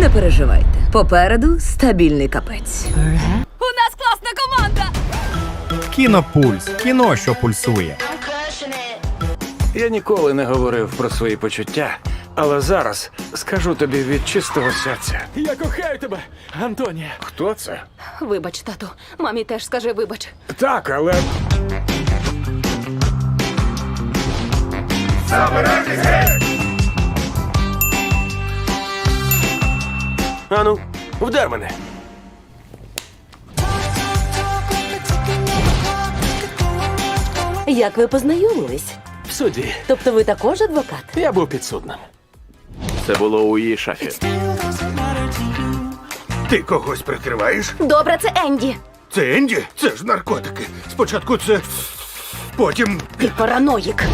Не переживайте. Попереду стабільний капець. У нас класна команда! Кінопульс. Кіно, що пульсує. Я ніколи не говорив про свої почуття, але зараз скажу тобі від чистого серця. Я кохаю тебе, Антонія. Хто це? Вибач, тату. Мамі теж скажи вибач. Так, але. Ану, вдар мене. Як ви познайомились? В суді. Тобто ви також адвокат? Я був підсудним. Це було у її шафі. Ти когось прикриваєш? Добре, це Енді. Це Енді? Це ж наркотики. Спочатку це. Потім, Ти параноїк.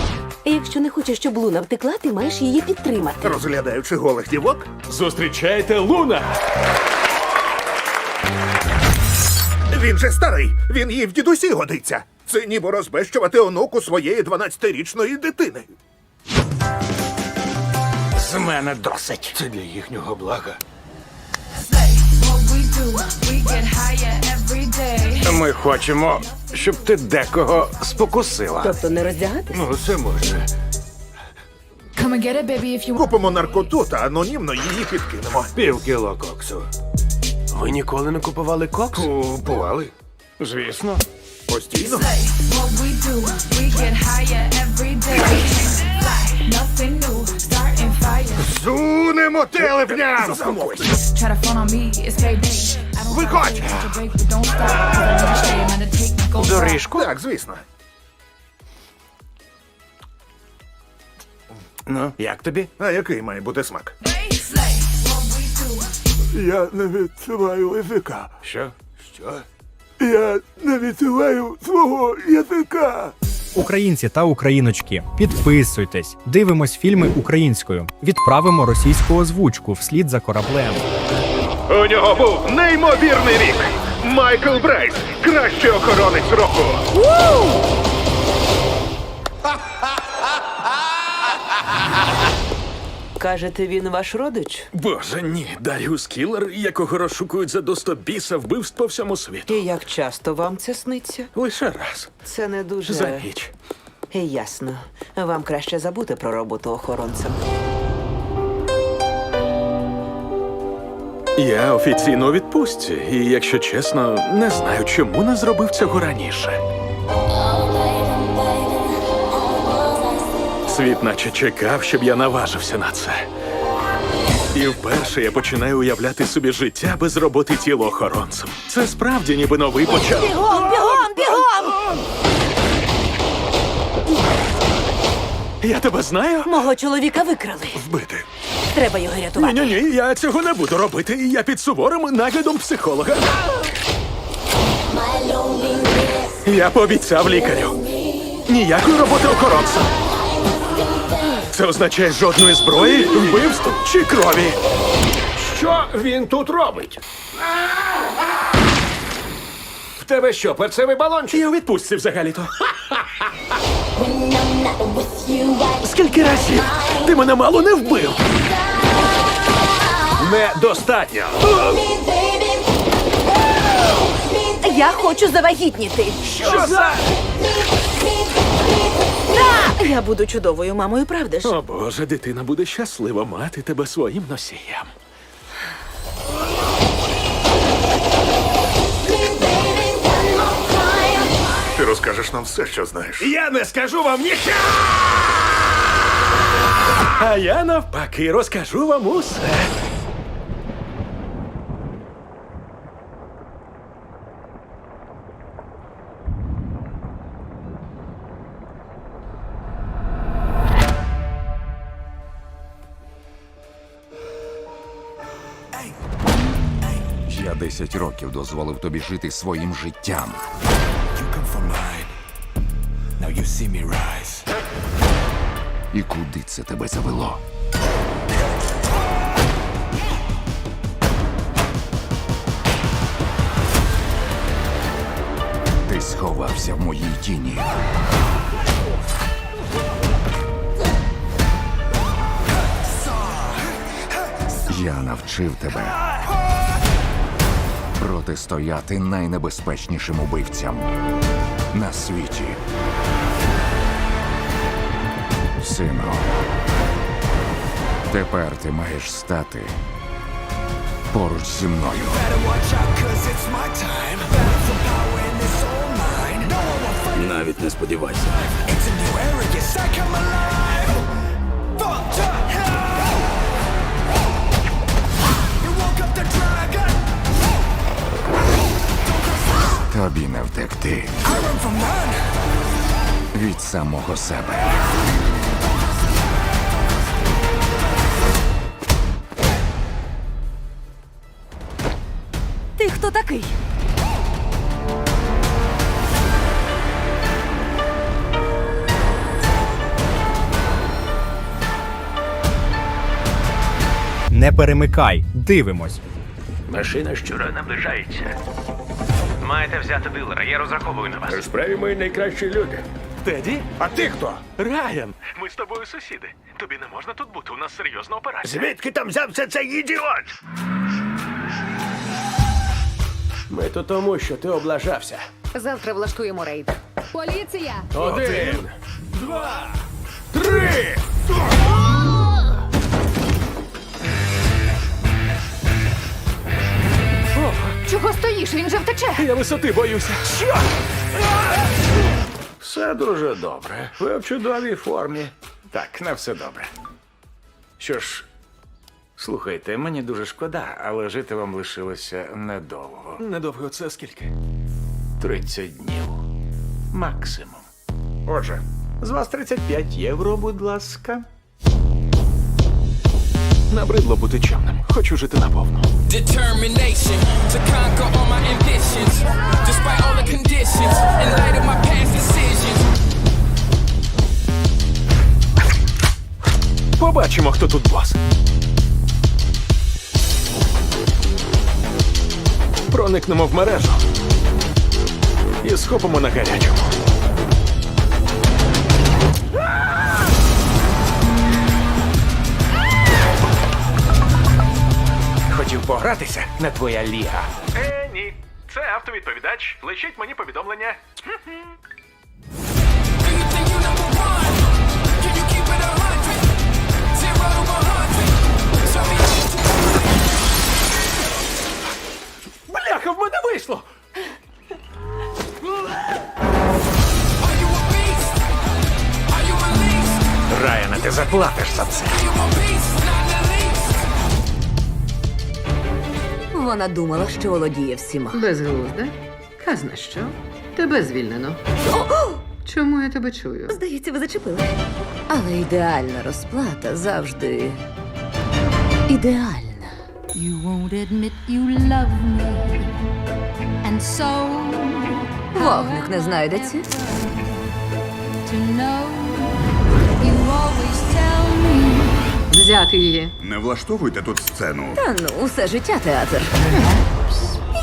І якщо не хочеш, щоб Луна втекла, ти маєш її підтримати. розглядаючи голих дівок, Зустрічайте Луна! він же старий. Він їй в дідусі годиться. Це ніби розбещувати онуку своєї 12-річної дитини. З мене досить. Це для їхнього блага. Ми хочемо, щоб ти декого спокусила. Тобто не роздягатись? Ну, це може. Come and get it, baby, if you Купимо наркоту та анонімно її підкинемо. Пів кіло коксу. Ви ніколи не купували кокс? Купували. Звісно. Постійно. what we do. We get higher every day. Nothing new. Зунемо телепням! Try to front on me, it's payday. I don't Виходь! take a break, but don't stop. 'cause I never stay, I'm gonna take my goals off. Доріжку? Так, звісно. Ну, як тобі? А який має бути смак? Slay, what we do. Я не відчуваю язика. Що? Що? Я не відчуваю свого язика. Українці та україночки, підписуйтесь, дивимось фільми українською, відправимо російську озвучку вслід за кораблем. У нього був неймовірний рік. Майкл Брайс, кращий охоронець року. Кажете, він ваш родич? Боже, ні, Даріус Кілер, якого розшукують за достобіса вбивств по всьому світу. І як часто вам це сниться? Лише раз. Це не дуже За ніч. ясно. Вам краще забути про роботу охоронцем. Я офіційно у відпустці, і якщо чесно, не знаю, чому не зробив цього раніше. Світ наче чекав, щоб я наважився на це. І вперше я починаю уявляти собі життя без роботи тілоохоронцем. Це справді ніби новий початок. Бігом, бігом, бігом! Я тебе знаю? Мого чоловіка викрали. Вбити. Треба його Ні, рятувати. ні, ні, я цього не буду робити. Я під суворим наглядом психолога. Я пообіцяв лікарю. Ніякої роботи охоронцем. Це означає жодної зброї, вбивств чи крові. Що він тут робить? В тебе що, перцевий балончик? Я у відпустці взагалі-то. Скільки разів ти мене мало не вбив? Недостатньо. Я хочу завагітніти. Що за? Я буду чудовою мамою, правда ж? О Боже, дитина буде щаслива мати тебе своїм носієм. Ти розкажеш нам все, що знаєш. Я не скажу вам ніщо! А я навпаки розкажу вам усе. 10 років дозволив тобі жити своїм життям. І куди це тебе завело? Ти сховався в моїй тіні. Я навчив тебе протистояти найнебезпечнішим убивцям на світі. Сину, тепер ти маєш стати поруч зі мною. Навіть не сподівайся. Тобі не втекти. Від самого себе. Ти хто такий? Не перемикай, дивимось. Машина щура наближається. Маєте взяти дилера, я розраховую на вас. У справі ми найкращі люди. Теді? А ти хто? Райан! Ми з тобою сусіди. Тобі не можна тут бути. У нас серйозна операція. Звідки там взявся цей ідіот? Ми тут тому, що ти облажався. Завтра влаштуємо рейд. Поліція! Один, два, три! Стоїш? Він же втече! Я висоти боюся. Все дуже добре. Ви в чудовій формі. Так, на все добре. Що ж, слухайте, мені дуже шкода, але жити вам лишилося недовго. Недовго це скільки? 30 днів. Максимум. Отже, з вас 35 євро, будь ласка. Набридло бути чемним. Хочу жити наповну. Determination to conquer all my ambitions, despite all the conditions, in light of my past decisions. Побачимо, хто тут бос. Проникнемо в мережу і схопимо на гарячому. Хотів погратися на твоя ліга. Е, ні. Це автовідповідач. Лишіть мені повідомлення. Бляха, в мене вийшло! Райана, ти заплатиш за це. Вона думала, що володіє всіма. Безглузда? Казна що? Тебе звільнено. Чому я тебе чую? Здається, ви зачепили. Але ідеальна розплата завжди ідеальна. You won't admit you love me. And so, Вогник не знайдеться. to know, you always tell me. Взяти її. Не влаштовуйте тут сцену. Та ну, усе життя театр.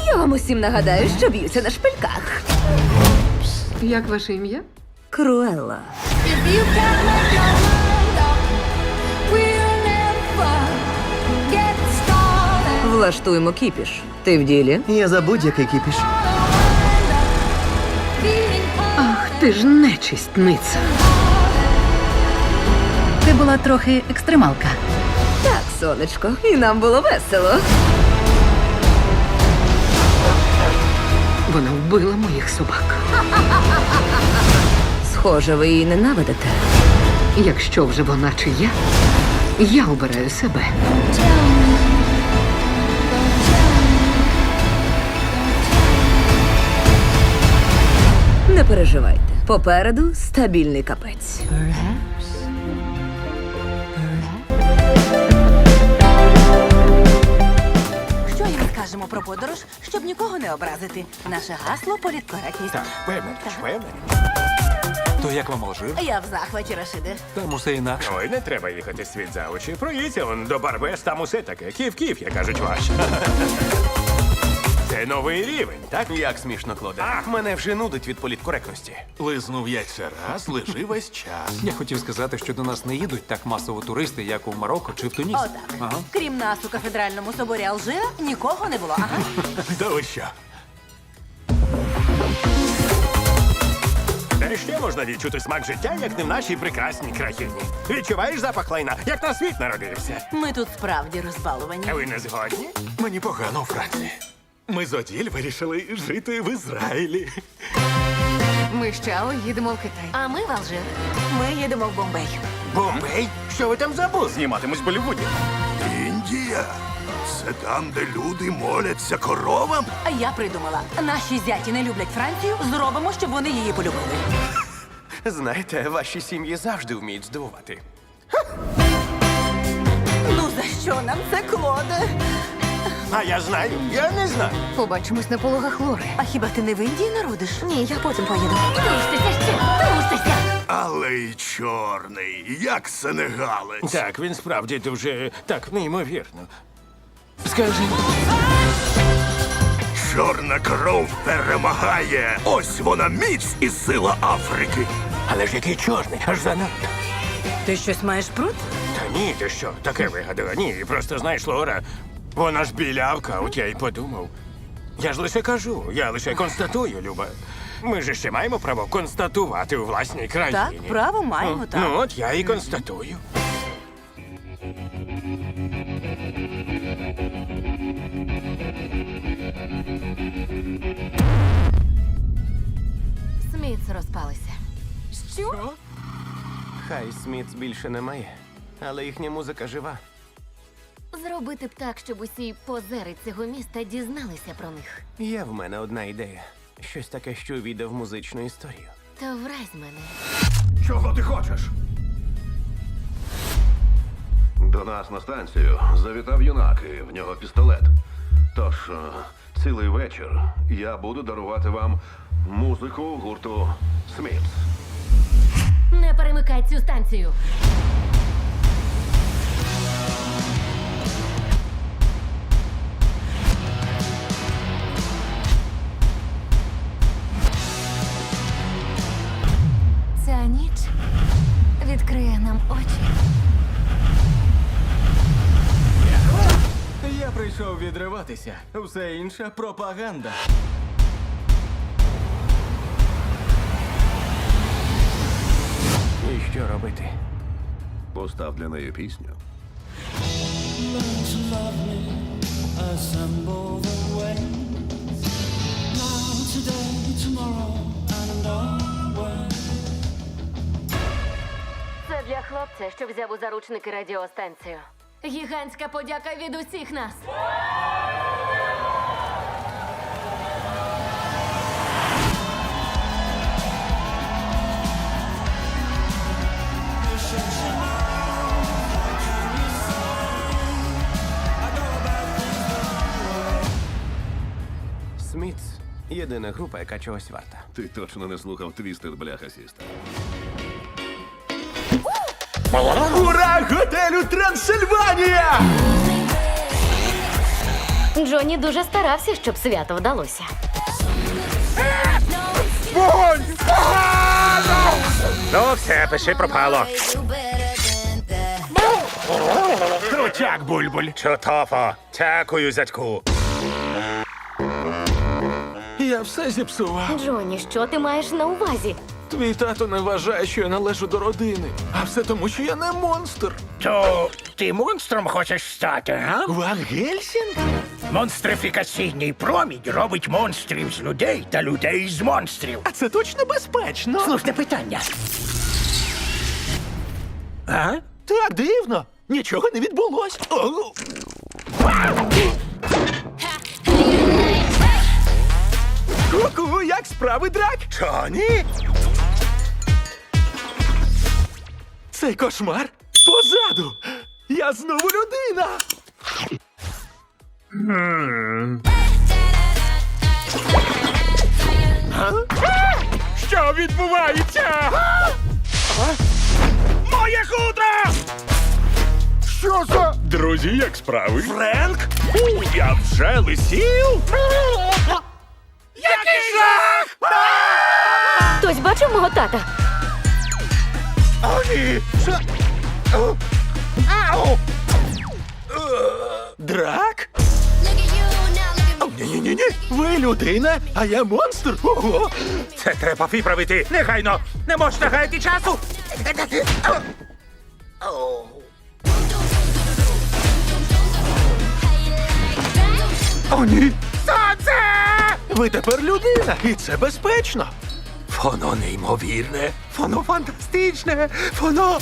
Я вам усім нагадаю, що б'юся на шпильках. Як ваше ім'я? Круелла. Started. Влаштуємо кіпіш. Ти в ділі? Я за будь-який кіпіш. Ах, ти ж нечистниця. Була трохи екстремалка. Так, сонечко, і нам було весело. Вона вбила моїх собак. Схоже, ви її ненавидите. Якщо вже вона чи я, я обираю себе. Не переживайте. Попереду стабільний капець. Не образити? Наше гасло політкоректність. Так, певне, певне. То як вам алжир? Я в захваті, Рашиде. Там усе інакше. Ой, не треба їхати світ за очі. Проїдьте он до Барбес, там усе таке. Ків-ків, як кажуть ваші. Це новий рівень, так? Як смішно, Клоде. Мене вже нудить від політкоректності. Лизнув яйця раз, лежи весь час. Я хотів сказати, що до нас не їдуть так масово туристи, як у Марокко чи в Туніс. Отак. Крім нас у кафедральному соборі Алжира нікого не було. Ага. Та ви що? Де ще можна відчути смак життя, як не в нашій прекрасній країні. Відчуваєш запах лайна, як на світ народився. Ми тут справді розбалувані. А ви не згодні? Мені погано у Франції. Ми з Оділь вирішили жити в Ізраїлі. Ми з Чао їдемо в Китай. А ми в Алжир. Ми їдемо в Бомбей. Бомбей? Що ви там забули? Зніматимось в Болівуді. Індія? Це там, де люди моляться коровам? А я придумала, наші зяті не люблять Францію, зробимо, щоб вони її полюбили. Знаєте, ваші сім'ї завжди вміють здивувати. Ну за що нам це клоде? А я знаю, я не знаю. Побачимось на пологах Лори. А хіба ти не в Індії народиш? Ні, я потім поїду. Але й чорний, як сенегалець. Так, він справді дуже так неймовірно. Скажи, Чорна кров перемагає. Ось вона міць і сила Африки. але ж який чорний, аж занадто. Ти щось маєш прут? Та ні, ти що, таке вигадала? Ні, просто знаєш, Лора, вона ж білявка, от я й подумав. Я ж лише кажу, я лише констатую, Люба. Ми ж ще маємо право констатувати у власній країні. Так, право маємо, так. Ну, от я і констатую. Сміц розпалися. Що? Хай Смітс більше немає, але їхня музика жива. Зробити б так, щоб усі позери цього міста дізналися про них. Є в мене одна ідея. Щось таке, що увійде в музичну історію. То вразь мене. Чого ти хочеш? До нас на станцію завітав юнак, і в нього пістолет. Тож, е, цілий вечір я буду дарувати вам музику гурту Смітс. Не перемикай цю станцію. Нам очі. Я прийшов відриватися. Все інше пропаганда. І що робити? Постав для неї пісню. Це для хлопця, що взяв у заручники радіостанцію. Гігантська подяка від усіх нас. Смітс єдина група, яка чогось варта. Ти точно не слухав твістед, бляха сіста. Ура! Готелю Трансильванія! Джонні дуже старався, щоб свято вдалося. Ну, все, пиши пропало. Крутяк, бульбуль. Чотофо. Дякую, зятьку. Я все зіпсував. Джонні, що ти маєш на увазі? Твій тато не вважає, що я належу до родини. А все тому, що я не монстр. То ти монстром хочеш стати, га? Ван Гельсінг? Монстрифікаційний промінь робить монстрів з людей та людей з монстрів. А це точно безпечно. Слушне питання. А? Так дивно. Нічого не відбулось. О! Ку-ку, як справи, драк? Тоні? Цей кошмар позаду. Я знову людина. Що відбувається? Моє хутро! Що за... Друзі, як справи? Френк? У, Я вже лисів? Який жах! Хтось бачив мого тата? О? О! Ау! Драк? Ні-ні-ні, ви людина, а я монстр. Ого! Це треба виправити. Негайно! Не можна гаяти часу! О, ні! Сонце! Ви тепер людина, і це безпечно. Воно неймовірне, воно фантастичне, воно.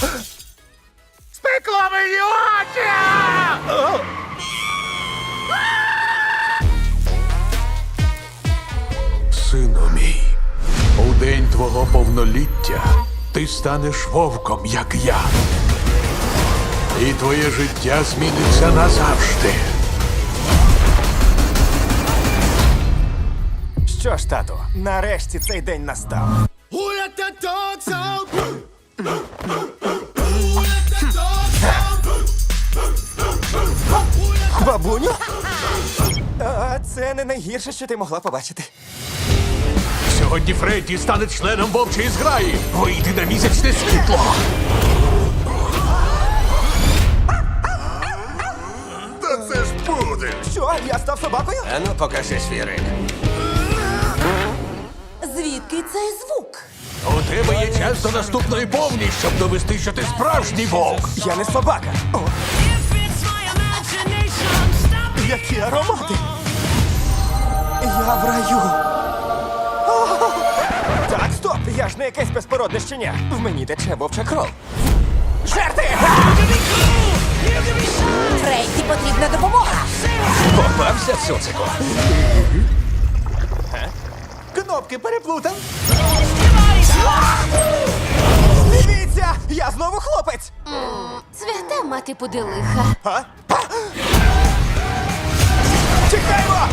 Спекло мені очі! Сину мій, у день твого повноліття ти станеш вовком, як я. І твоє життя зміниться назавжди. Що ж, тату, нарешті цей день настав. Бабуню? А, це не найгірше, що ти могла побачити. Сьогодні Фредді стане членом вовчої зграї. Вийди на місячне світло. Та це ж буде. Що, я став собакою? Ану, покажи свій рик. Звідки цей звук? У тебе є час до наступної повні, щоб довести, що ти справжній вовк. Я не собака. О. Які аромати! Я в раю. О! Так, стоп! Я ж не якесь безпородне щеня. В мені тече вовча кров. Жерти! Фрейді потрібна допомога. Попався цуцику. Кнопки переплутав. Дивіться! Я знову хлопець! Свята мати подилиха. А? А? Чекаймо!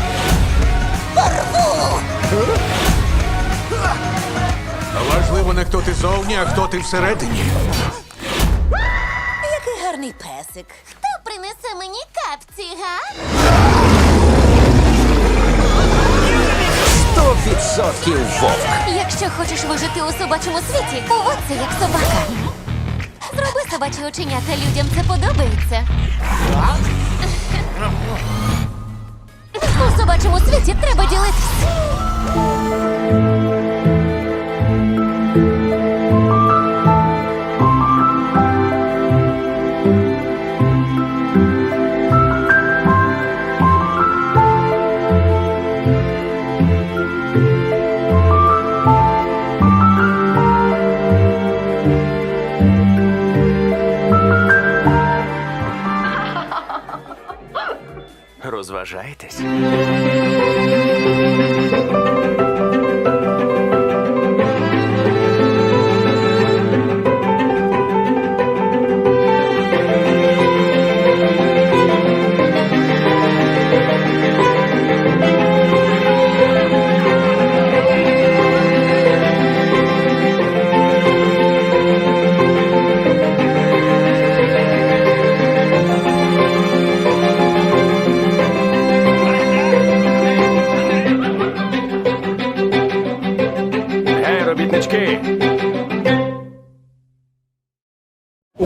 Важливо не хто ти зовні, а хто ти всередині. Який гарний песик. Хто принесе мені капці, га? Сто відсотків вовк. Якщо хочеш вижити у собачому світі, поводься як собака. Зроби собачі оченята, людям це подобається. У собачому світі треба ділитись.